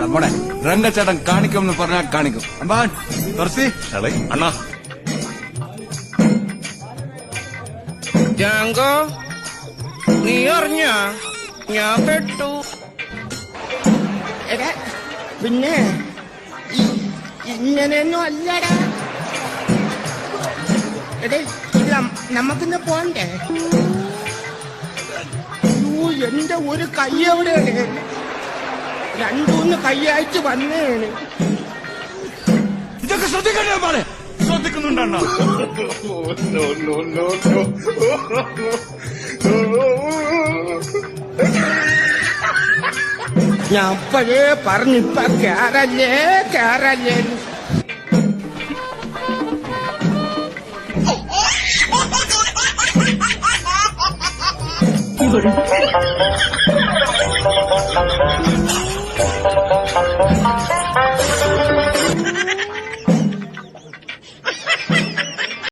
മോനെ രംഗച്ചേട്ടൻ കാണിക്കുമെന്ന് പറഞ്ഞാൽ കാണിക്കും. അമ്പാൻ തുറസി അണ്ണ. ജാങ്കോ നീ അറിഞ്ഞ? ഞാൻ പെട്ടു. എടാ പിന്നെ ഇങ്ങനെയൊന്നും അല്ലടാ. എടേ ഇത് നമുക്കിന്ന് പോണ്ടേ? എന്റെ ഒരു കൈ എവിടെയാണ്? രണ്ടൂന്ന് കൈയായിട്ട് വന്നേണ്. ഇതൊക്കെ ശ്രദ്ധിക്കണ്ടേ പാടെ ശ്രദ്ധിക്കുന്നുണ്ട് ഞാൻ പഴേ പറഞ്ഞിപ്പ കേറല്ലേ കേറല്ലേ Fiore.